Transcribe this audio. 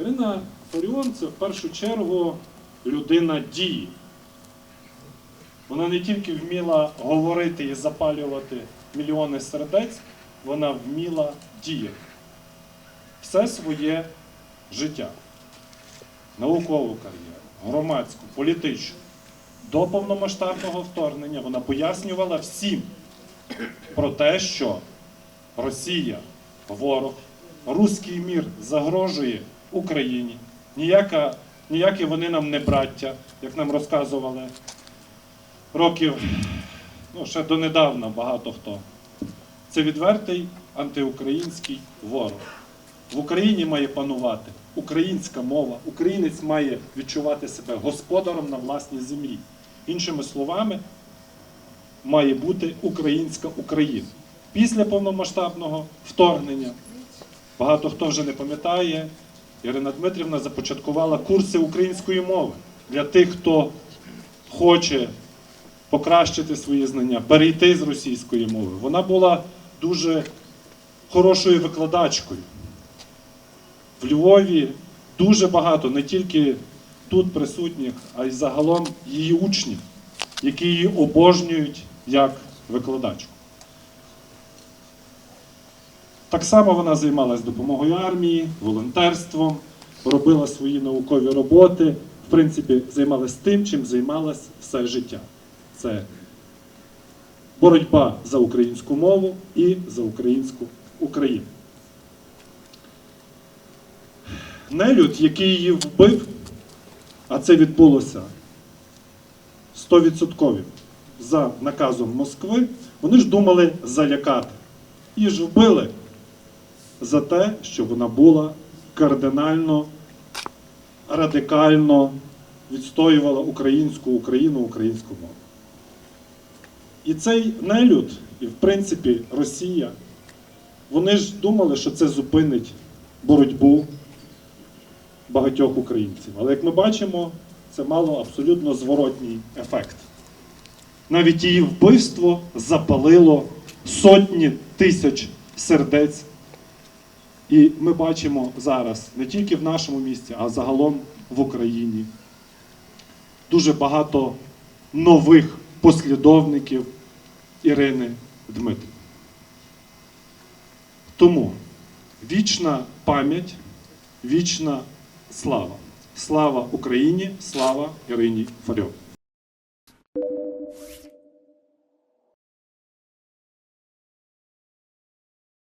Ірина Фаріон це в першу чергу людина дії. Вона не тільки вміла говорити і запалювати мільйони сердець, вона вміла діяти все своє життя. Наукову кар'єру, громадську, політичну. До повномасштабного вторгнення вона пояснювала всім про те, що Росія ворог, руський мір загрожує Україні. Ніяка, ніякі вони нам не браття, як нам розказували років, ну ще донедавна багато хто. Це відвертий антиукраїнський ворог. В Україні має панувати українська мова. Українець має відчувати себе господаром на власній землі. Іншими словами, має бути українська Україна. Після повномасштабного вторгнення багато хто вже не пам'ятає, Ірина Дмитрівна започаткувала курси української мови для тих, хто хоче покращити свої знання, перейти з російської мови. Вона була дуже хорошою викладачкою. В Львові дуже багато, не тільки тут присутніх, а й загалом її учнів, які її обожнюють як викладачку. Так само вона займалась допомогою армії, волонтерством, робила свої наукові роботи, в принципі, займалась тим, чим займалась все життя. Це боротьба за українську мову і за українську Україну. Нелюд, який її вбив, а це відбулося 100% за наказом Москви, вони ж думали залякати. Її ж вбили за те, що вона була кардинально, радикально відстоювала українську Україну, українську мову. І цей нелюд, і в принципі Росія, вони ж думали, що це зупинить боротьбу багатьох українців. Але як ми бачимо, це мало абсолютно зворотній ефект. Навіть її вбивство запалило сотні тисяч сердець. І ми бачимо зараз не тільки в нашому місті, а загалом в Україні дуже багато нових послідовників Ірини Дмитрівни. Тому вічна пам'ять, вічна слава. Слава Україні, слава Ірині Фаріон.